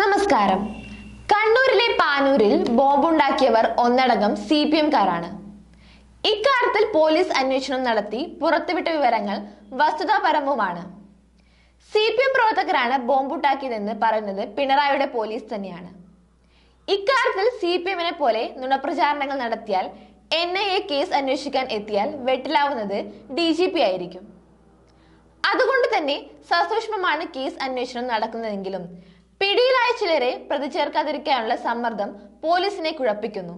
നമസ്കാരം. കണ്ണൂരിലെ പാനൂരിൽ ബോംബുണ്ടാക്കിയവർ ഒന്നടങ്കം സി പി എംകാരാണ്. ഇക്കാര്യത്തിൽ പോലീസ് അന്വേഷണം നടത്തി പുറത്തുവിട്ട വിവരങ്ങൾ വസ്തുതാപരവുമാണ് സി പി എം പ്രവർത്തകരാണ് ബോംബുണ്ടാക്കിയതെന്ന് പറയുന്നത് പിണറായിയുടെ പോലീസ് തന്നെയാണ്. ഇക്കാര്യത്തിൽ സി പി എമ്മിനെ പോലെ നുണപ്രചാരണങ്ങൾ നടത്തിയാൽ എൻ ഐ എ കേസ് അന്വേഷിക്കാൻ എത്തിയാൽ വെട്ടിലാവുന്നത് ഡി ജി പി ആയിരിക്കും. അതുകൊണ്ട് തന്നെ സസൂക്ഷ്മമാണ് കേസ് അന്വേഷണം നടക്കുന്നതെങ്കിലും പിടിയിലായ ചിലരെ പ്രതിചേർക്കാതിരിക്കാനുള്ള സമ്മർദ്ദം പോലീസിനെ കുഴപ്പിക്കുന്നു.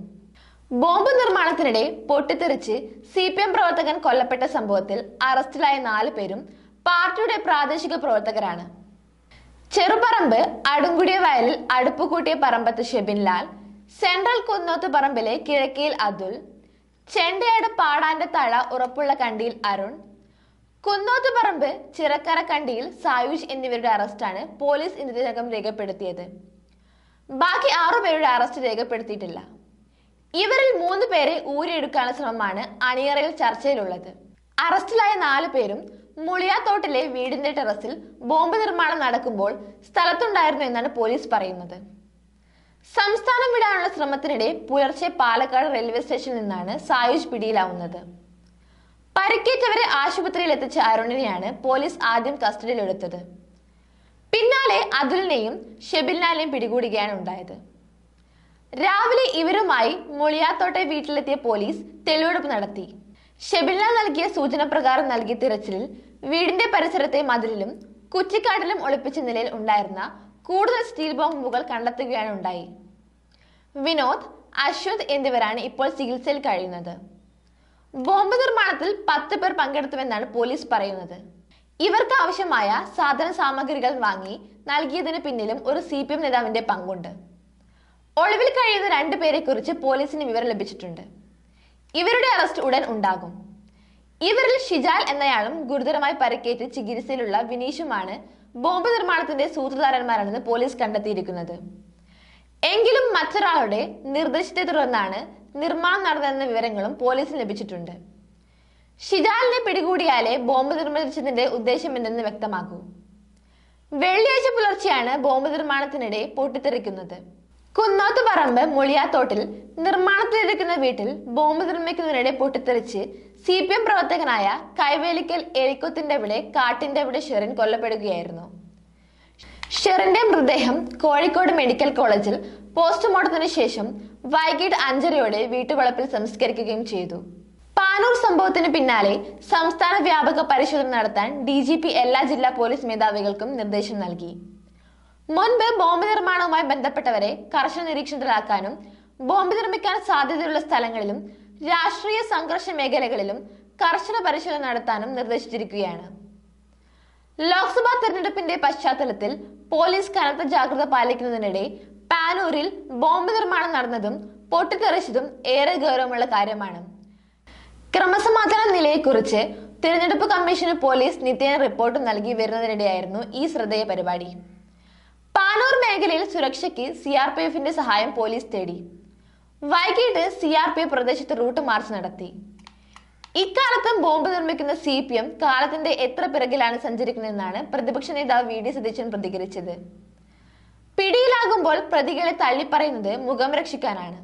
ബോംബ് നിർമ്മാണത്തിനിടെ പൊട്ടിത്തെറിച്ച് സി പി എം പ്രവർത്തകൻ കൊല്ലപ്പെട്ട സംഭവത്തിൽ അറസ്റ്റിലായ നാല് പേരും പാർട്ടിയുടെ പ്രാദേശിക പ്രവർത്തകരാണ്. ചെറുപറമ്പ് അടുങ്കുടിയ വയലിൽ അടുപ്പ് കൂട്ടിയ പറമ്പത്ത് ഷെബിൻലാൽ സെൻട്രൽ കുന്നോത്ത് പറമ്പിലെ കിഴക്കിയിൽ അതുൽ ചെണ്ടയാട് പാടാന്റെ തള ഉറപ്പുള്ള കണ്ടിയിൽ അരുൺ കുന്നോത്ത് പറമ്പ് ചിറക്കര കണ്ടിയിൽ സായുഷ് എന്നിവരുടെ അറസ്റ്റാണ് പോലീസ് ഇതിനകം രേഖപ്പെടുത്തിയത്. ബാക്കി ആറുപേരുടെ അറസ്റ്റ് രേഖപ്പെടുത്തിയിട്ടില്ല. ഇവരിൽ മൂന്ന് പേരെ ഊരിയെടുക്കാനുള്ള ശ്രമമാണ് അണിയറയിൽ ചർച്ചയിലുള്ളത്. അറസ്റ്റിലായ നാല് പേരും മുളിയാത്തോട്ടിലെ വീടിന്റെ ടെറസിൽ ബോംബ് നിർമ്മാണം നടക്കുമ്പോൾ സ്ഥലത്തുണ്ടായിരുന്നു എന്നാണ് പോലീസ് പറയുന്നത്. സംസ്ഥാനം വിടാനുള്ള ശ്രമത്തിനിടെ പുലർച്ചെ പാലക്കാട് റെയിൽവേ സ്റ്റേഷനിൽ നിന്നാണ് സായുജ് പിടിയിലാവുന്നത്. പരിക്കേറ്റവരെ ആശുപത്രിയിൽ എത്തിച്ച അരുണിനെയാണ് പോലീസ് ആദ്യം കസ്റ്റഡിയിലെടുത്തത്. പിന്നാലെ അതുലിനെയും ഷെബിലിനാലിനെയും പിടികൂടുകയാണ് ഉണ്ടായത്. രാവിലെ ഇവരുമായി മുളിയാത്തോട്ടെ വീട്ടിലെത്തിയ പോലീസ് തെളിവെടുപ്പ് നടത്തി. ഷെബിലിനാൽ നൽകിയ സൂചന പ്രകാരം നൽകിയ തിരച്ചിലിൽ വീടിന്റെ പരിസരത്തെ മതിലിലും കുറ്റിക്കാട്ടിലും ഒളിപ്പിച്ച നിലയിൽ ഉണ്ടായിരുന്ന കൂടുതൽ സ്റ്റീൽ ബോംബുകൾ കണ്ടെത്തുകയാണ് ഉണ്ടായി. വിനോദ് അശ്വന്ത് എന്നിവരാണ് ഇപ്പോൾ ചികിത്സയിൽ കഴിയുന്നത്. ബോംബ് നിർമ്മാണത്തിൽ പത്ത് പേർ പങ്കെടുത്തുവെന്നാണ് പോലീസ് പറയുന്നത്. ഇവർക്ക് ആവശ്യമായ സാധന സാമഗ്രികൾ വാങ്ങി നൽകിയതിന് പിന്നിലും ഒരു സി പി എം നേതാവിന്റെ പങ്കുണ്ട്. ഒളിവിൽ കഴിയുന്ന രണ്ടു പേരെ കുറിച്ച് പോലീസിന് വിവരം ലഭിച്ചിട്ടുണ്ട്. ഇവരുടെ അറസ്റ്റ് ഉടൻ ഉണ്ടാകും. ഇവരിൽ ഷിജാൽ എന്നയാളും ഗുരുതരമായി പരിക്കേറ്റ് ചികിത്സയിലുള്ള വിനീഷുമാണ് ബോംബ് നിർമ്മാണത്തിന്റെ സൂത്രധാരന്മാരാണെന്ന് പോലീസ് കണ്ടെത്തിയിരിക്കുന്നത്. എങ്കിലും മറ്റൊരാളുടെ നിർദ്ദേശത്തെ തുടർന്നാണ് നിർമ്മാണം നടന്നതെന്ന വിവരങ്ങളും പോലീസിന് ലഭിച്ചിട്ടുണ്ട്. ഷിജാലിനെ പിടികൂടിയാലേ ബോംബ് നിർമ്മിച്ചതിന്റെ ഉദ്ദേശം എന്തെന്ന് വ്യക്തമാക്കൂ. വെള്ളിയാഴ്ച പുലർച്ചെയാണ് ബോംബ് നിർമ്മാണത്തിനിടെ പൊട്ടിത്തെറിക്കുന്നത്. കുന്നോത്ത് പറമ്പ് മുളിയാത്തോട്ടിൽ നിർമ്മാണത്തിലിരിക്കുന്ന വീട്ടിൽ ബോംബ് നിർമ്മിക്കുന്നതിനിടെ പൊട്ടിത്തെറിച്ച് സി പി എം പ്രവർത്തകനായ കൈവേലിക്കൽ എലിക്കുത്തിന്റെ അവിടെ കാട്ടിന്റെ അവിടെ ഷെറിൻ കൊല്ലപ്പെടുകയായിരുന്നു. ഷെറിന്റെ മൃതദേഹം കോഴിക്കോട് മെഡിക്കൽ കോളേജിൽ പോസ്റ്റ്മോർട്ടത്തിന് ശേഷം വൈകിട്ട് അഞ്ചരയോടെ വീട്ടുവളപ്പിൽ സംസ്കരിക്കുകയും ചെയ്തു. പാനൂർ സംഭവത്തിന് പിന്നാലെ സംസ്ഥാന വ്യാപക പരിശോധന നടത്താൻ ഡി ജി പി എല്ലാ ജില്ലാ പോലീസ് മേധാവികൾക്കും നിർദ്ദേശം നൽകി. മുൻപ് ബോംബ് നിർമ്മാണവുമായി ബന്ധപ്പെട്ടവരെ കർശന നിരീക്ഷണത്തിലാക്കാനും ബോംബ് നിർമ്മിക്കാൻ സാധ്യതയുള്ള സ്ഥലങ്ങളിലും രാഷ്ട്രീയ സംഘർഷ മേഖലകളിലും കർശന പരിശോധന നടത്താനും നിർദ്ദേശിച്ചിരിക്കുകയാണ്. ലോക്സഭാ തെരഞ്ഞെടുപ്പിന്റെ പശ്ചാത്തലത്തിൽ പോലീസ് കനത്ത ജാഗ്രത പാലിക്കുന്നതിനിടെ പാനൂരിൽ ബോംബ് നിർമ്മാണം നടന്നതും പൊട്ടിത്തെറിച്ചതും ഏറെ ഗൗരവമുള്ള കാര്യമാണ്. ക്രമസമാധാന നിലയെക്കുറിച്ച് തിരഞ്ഞെടുപ്പ് കമ്മീഷന് പോലീസ് നിത്യേന റിപ്പോർട്ട് നൽകി വരുന്നതിനിടെയായിരുന്നു ഈ ശ്രദ്ധേയ പരിപാടി. പാനൂർ മേഖലയിൽ സുരക്ഷയ്ക്ക് സി ആർ പി എഫിന്റെ സഹായം പോലീസ് തേടി. വൈകിട്ട് സി ആർ പി എഫ് പ്രദേശത്ത് റൂട്ട് മാർച്ച് നടത്തി. ഇക്കാലത്തും ബോംബ് നിർമ്മിക്കുന്ന സി പി എം കാലത്തിന്റെ എത്ര പിറകിലാണ് സഞ്ചരിക്കുന്നതെന്നാണ് പ്രതിപക്ഷ നേതാവ് വി ഡി സതീശൻ പ്രതികരിച്ചത്. പിടിയിലാകുമ്പോൾ പ്രതികളെ തള്ളിപ്പറയുന്നത് മുഖം രക്ഷിക്കാനാണ്.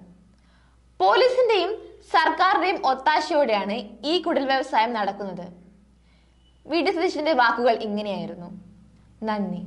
പോലീസിന്റെയും സർക്കാരിന്റെയും ഒത്താശയോടെയാണ് ഈ കുടിൽ വ്യവസായം നടക്കുന്നത്. വി ഡി സതീശന്റെ വാക്കുകൾ ഇങ്ങനെയായിരുന്നു. നന്ദി.